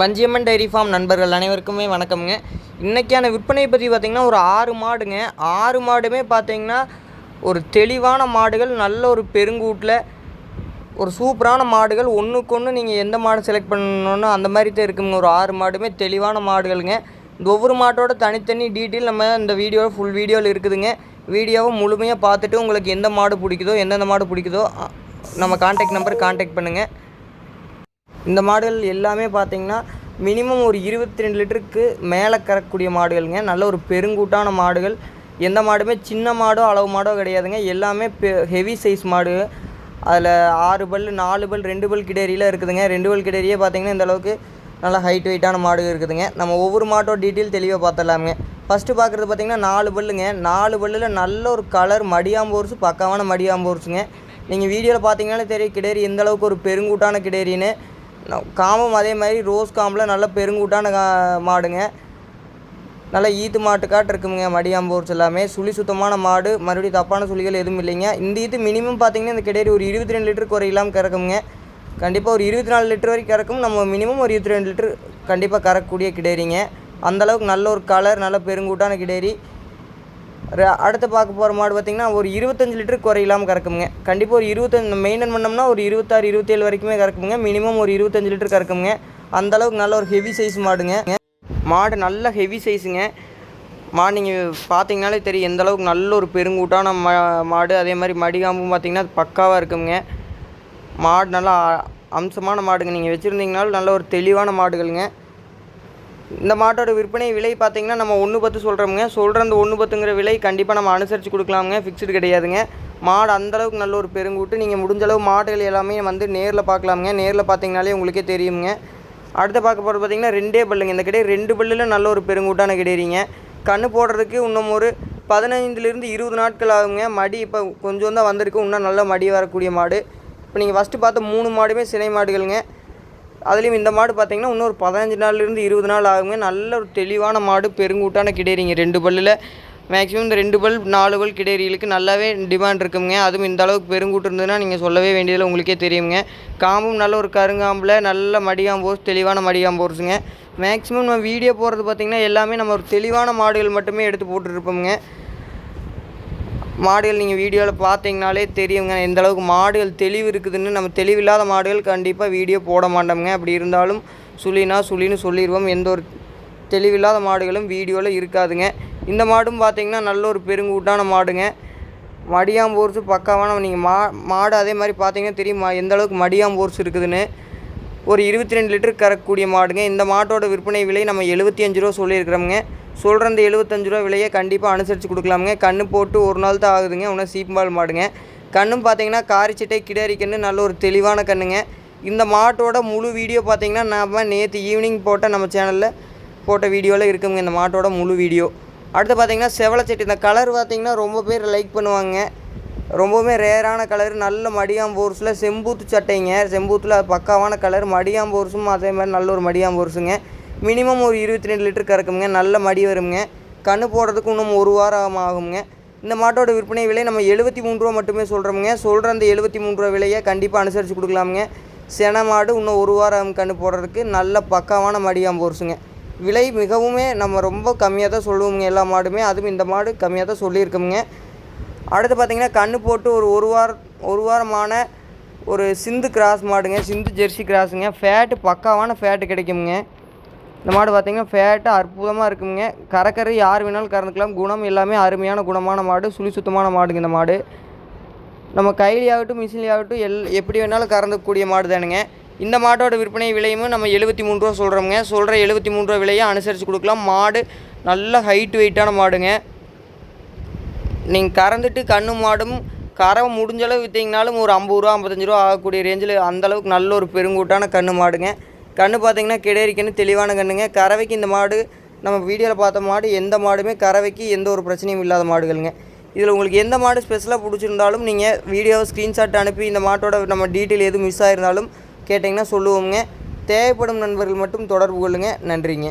Vanjiamman dairy farm நண்பர்கள் அனைவருக்குமே வணக்கம்ங்க. இன்றைக்கான விற்பனையை பற்றி பார்த்திங்கன்னா ஒரு ஆறு மாடுங்க. ஆறு மாடுமே பார்த்திங்கன்னா ஒரு தெளிவான மாடுகள் நல்ல ஒரு பெருங்கூட்டில் ஒரு சூப்பரான மாடுகள். ஒன்றுக்கு ஒன்று நீங்கள் எந்த மாடு செலக்ட் பண்ணணும்னு அந்த மாதிரி தான் இருக்குங்க. ஒரு ஆறு மாடுமே தெளிவான மாடுகளுங்க. இந்த ஒவ்வொரு மாட்டோட தனித்தனி டீட்டெயில் நம்ம இந்த வீடியோவில் ஃபுல் வீடியோவில் இருக்குதுங்க. வீடியோவை முழுமையாக பார்த்துட்டு உங்களுக்கு எந்த மாடு பிடிக்குதோ எந்தெந்த மாடு பிடிக்குதோ நம்ம காண்டாக்ட் நம்பர் காண்டாக்ட் பண்ணுங்கள் இந்த மாடுகள் எல்லாமே பார்த்தீங்கன்னா மினிமம் ஒரு இருபத்தி ரெண்டு லிட்டருக்கு மேலே கறக்கக்கூடிய மாடுகள்ங்க. நல்ல ஒரு பெருங்கூட்டான மாடுகள். எந்த மாடுமே சின்ன மாடோ அளவு மாடோ கிடையாதுங்க. எல்லாமே ஹெவி சைஸ் மாடு. அதில் ஆறு பல் நாலு பல் ரெண்டு பல் கிடேரியில் இருக்குதுங்க. ரெண்டு பல் கிடேரியே பார்த்தீங்கன்னா இந்த அளவுக்கு நல்லா ஹைட் வெயிட்டான மாடு இருக்குதுங்க. நம்ம ஒவ்வொரு மாட்டோட டீட்டெயில் தெளிவாக பார்த்துடலாமுங்க. ஃபஸ்ட்டு பார்க்குறது பார்த்தீங்கன்னா நாலு பல்லுங்க நாலு பல்லில் நல்ல ஒரு கலர் மடியாம்போர்ஸு பக்காவான மடியாம்போர்ஸுங்க நீங்கள் வீடியோவில் பார்த்தீங்கன்னாலே தெரியும். கிடேரி எந்த அளவுக்கு ஒரு பெருங்கூட்டான கிடேரின்னு ந- அதே மாதிரி ரோஸ் காம்பில் நல்ல பெருங்கூட்டான கா- மாடுங்க. நல்லா ஈத்து மாட்டுக்காட்டு இருக்குங்க மடியாம்பூர்ஸ் எல்லாமே. சுழி சுத்தமான மாடு மறுபடியும் தப்பான சுழிகள் எதுவும் இல்லைங்க. இந்த ஈத்து மினிமம் பார்த்தீங்கன்னா இந்த கிடையாது ஒரு இருபத்தி ரெண்டு லிட்டர் குறையில்லாமல் கறக்குங்க கண்டிப்பாக ஒரு இருபத்தி நாலு லிட்டர் வரைக்கும் கறக்கும். நம்ம மினிமம் ஒரு இருபத்தி ரெண்டு லிட்டர் கண்டிப்பாக கறக்கக்கூடிய கிடேரிங்க அந்தளவுக்கு நல்ல ஒரு கலர் நல்ல பெருங்கூட்டான கிடேரி அடுத்து பார்க்க போகிற மாடு பார்த்திங்கன்னா ஒரு இருபத்தஞ்சு லிட்டர் குறையில்லாமல் கறக்குங்க கண்டிப்பாக ஒரு இருபத்தஞ்சு மெயின்டைன் பண்ணோம்னா ஒரு இருபத்தாறு இருபத்தேழு வரைக்குமே கறக்குங்க மினிமம் ஒரு இருபத்தஞ்சு லிட்டர் கறக்குங்க அந்தளவுக்கு நல்ல ஒரு ஹெவி சைஸ் மாடுங்க. மாடு நல்ல ஹெவி சைஸுங்க மாடு நீங்கள் பார்த்தீங்கனாலே தெரியும் எந்த அளவுக்கு நல்ல ஒரு பெருங்கூட்டான மா மாடு. அதே மாதிரி மடிகாம்பும் பார்த்தீங்கன்னா பக்காவாக இருக்குங்க மாடு நல்லா அம்சமான மாடுங்க. நீங்கள் வச்சுருந்தீங்கனாலும் நல்ல ஒரு தெளிவான மாடுகளுங்க. இந்த மாட்டோட விற்பனை விலை பார்த்தீங்கன்னா நம்ம ஒன்று பத்து சொல்கிறோமுங்க. சொல்கிற அந்த ஒன்று பத்துங்கிற விலை கண்டிப்பாக நம்ம அனுசரித்து கொடுக்கலாமுங்க. ஃபிக்ஸ்டு கிடையாதுங்க. மாடு அந்தளவுக்கு நல்ல ஒரு பெருங்கூட்டு. நீங்கள் முடிஞ்சளவு மாடுகள் எல்லாமே வந்து நேரில் பார்க்கலாமுங்க. நேரில் பார்த்தீங்கனாலே உங்களுக்கே தெரியுங்க அடுத்து பார்க்க போகிறது பார்த்திங்கன்னா ரெண்டே பல்லுங்க. இந்த கிடையாது ரெண்டு பல்லில் நல்ல ஒரு பெருங்கூட்டான கிடையிறீங்க கண்ணு போடுறதுக்கு இன்னும் ஒரு பதினைந்துலேருந்து இருபது நாட்கள் ஆகுங்க. மடி இப்போ கொஞ்சம் தான் வந்திருக்கு. இன்னும் நல்ல மடி வரக்கூடிய மாடு. இப்போ நீங்கள் ஃபஸ்ட்டு பார்த்த மூணு மாடுமே சினை மாடுகளுங்க. அதுலேயும் இந்த மாடு பார்த்தீங்கன்னா இன்னொரு பதினஞ்சு நாள்லேருந்து இருபது நாள் ஆகுங்க. நல்ல ஒரு தெளிவான மாடு பெருங்கூட்டான கிடேரிங்க ரெண்டு பல்லில் மேக்ஸிமம் இந்த ரெண்டு பல் நாலு பல் கிடேரிகளுக்கு நல்லாவே டிமாண்ட் இருக்குங்க. அதுவும் இந்த அளவுக்கு பெருங்கூட்டு இருந்ததுன்னா நீங்கள் சொல்லவே வேண்டியதில் உங்களுக்கே தெரியுங்க. காம்பும் நல்ல ஒரு கருங்காம்பில் நல்ல மடிகாம்போர்ஸ் தெளிவான மடிகாம்போர்ஸுங்க மேக்ஸிமம் நம்ம வீடியோ போடுறது பார்த்திங்கன்னா எல்லாமே நம்ம ஒரு தெளிவான மாடுகள் மட்டுமே எடுத்து போட்டுருப்போம்ங்க மாடுகள் நீங்கள் வீடியோவில் பார்த்தீங்கனாலே தெரியுங்க. எந்த அளவுக்கு மாடுகள் தெளிவு இருக்குதுன்னு நம்ம தெளிவில்லாத மாடுகள் கண்டிப்பாக வீடியோ போட மாட்டோம்ங்க. அப்படி இருந்தாலும் சுழினா சுழின்னு சொல்லிடுவோம் எந்த ஒரு தெளிவில்லாத மாடுகளும் வீடியோவில் இருக்காதுங்க. இந்த மாடும் பார்த்தீங்கன்னா நல்ல ஒரு பெருங்கூட்டான மாடுங்க. மடியாம்போர்ஸு பக்காவான நீங்கள் மா மாடு அதே மாதிரி பார்த்தீங்கன்னா தெரியும்? எந்த அளவுக்கு மடியாம்போர்ஸ் இருக்குதுன்னு. ஒரு இருபத்தி ரெண்டு லிட்டர் கறக்கக்கூடிய மாடுங்க. இந்த மாட்டோட விற்பனை விலை நம்ம எழுபத்தி அஞ்சு ரூபா சொல்லியிருக்கிறோமுங்க. சொல்கிற அந்த எழுபத்தஞ்சு ரூபா விலையை கண்டிப்பாக அனுசரித்து கொடுக்கலாமுங்க. கண்ணு போட்டு ஒரு நாள் தான் ஆகுதுங்க. இன்னும் சீம்பால் மாடுங்க. கண்ணும் பார்த்தீங்கன்னா காரிச்சிட்டை கிடாரி நல்ல ஒரு தெளிவான கண்ணுங்க. இந்த மாட்டோட முழு வீடியோ பார்த்தீங்கன்னா நாம நேற்று ஈவினிங் போட்ட நம்ம சேனலில் போட்ட வீடியோவில் இருக்குங்க இந்த மாட்டோட முழு வீடியோ. அடுத்து பார்த்தீங்கன்னா செவலைச்செட்டி இந்த கலர் பார்த்தீங்கன்னா ரொம்ப பேர் லைக் பண்ணுவாங்க. ரொம்பவுமே ரேரான கலர். நல்ல மடியாம்போர்ஸில் செம்பூத்து சட்டைங்க. செம்பூத்தில் பக்காவான கலர். மடியாம்போர்ஸும் அதே மாதிரி நல்ல ஒரு மடியாம்போர்ஸுங்க. மினிமம் ஒரு இருபத்தி ரெண்டு லிட்டர் கறக்குங்க நல்ல மடி வருங்க கன்று போடுறதுக்கு இன்னும் ஒரு வாரம் ஆகுங்க இந்த மாட்டோட விற்பனை விலை நம்ம எழுபத்தி மூணு ரூபா மட்டுமே சொல்கிறோமுங்க சொல்கிற அந்த எழுபத்தி மூணு ரூபா விலையை கண்டிப்பாக அனுசரித்து கொடுக்கலாமுங்க. சென மாடு இன்னும் ஒரு வாரம் கன்று போடுறதுக்கு நல்ல பக்காவான மடியாம்போர்ஸுங்க விலை மிகவுமே நம்ம ரொம்ப கம்மியாக தான் சொல்லுவோங்க எல்லா மாடுமே. அதுவும் இந்த மாடு கம்மியாக தான் சொல்லியிருக்கோமுங்க. அடுத்து பார்த்திங்கன்னா கன்று போட்டு ஒரு ஒரு வாரம் ஒரு வாரமான ஒரு சிந்து கிராஸ் மாடுங்க. சிந்து ஜெர்சி கிராஸுங்க. ஃபேட்டு பக்காவான ஃபேட்டு கிடைக்குமுங்க. இந்த மாடு பார்த்தீங்கன்னா ஃபேட்டு அற்புதமாக இருக்குங்க. கறக்கறி யார் வேணாலும் கறந்துக்கலாம். குணம் எல்லாமே அருமையான குணமான மாடு. சுழி சுத்தமான மாடுங்க இந்த மாடு. நம்ம கையிலேயாகட்டும் மிஷின்லேயாகட்டும் எல் எப்படி வேணாலும் கறந்துக்கூடிய மாடு தானுங்க. இந்த மாட்டோட விற்பனை விலையும் நம்ம எழுபத்தி மூணு ரூபா சொல்கிறோமுங்க சொல்கிற எழுபத்தி மூணு ரூபா விலையை அனுசரித்து கொடுக்கலாம். மாடு நல்ல ஹைட் வெயிட்டான மாடுங்க. நீங்கள் கறந்துட்டு கண்ணு மாடும் கறவை முடிஞ்சளவு விற்றீங்கனாலும் ஒரு ஐம்பது ரூபா ஐம்பத்தஞ்சு ரூபா ஆகக்கூடிய ரேஞ்சில் அந்தளவுக்கு நல்ல ஒரு பெருங்கூட்டான கண்ணு மாடுங்க. கண்ணு பார்த்திங்கன்னா கிடேரி தெளிவான கண்ணுங்க. கறவைக்கு இந்த மாடு நம்ம வீடியோவில் பார்த்த மாடு எந்த மாடுமே கறவைக்கு எந்த ஒரு பிரச்சனையும் இல்லாத மாடுகளுங்க. இதில் உங்களுக்கு எந்த மாடு ஸ்பெஷலாக பிடிச்சிருந்தாலும் நீங்கள் வீடியோவை ஸ்க்ரீன்ஷாட் அனுப்பி இந்த மாட்டோட நம்ம டீட்டெயில் எதுவும் மிஸ் ஆகிருந்தாலும் கேட்டிங்கன்னா சொல்லுவோங்க தேவைப்படும் நண்பர்கள் மட்டும் தொடர்பு கொள்ளுங்கள் நன்றிங்க.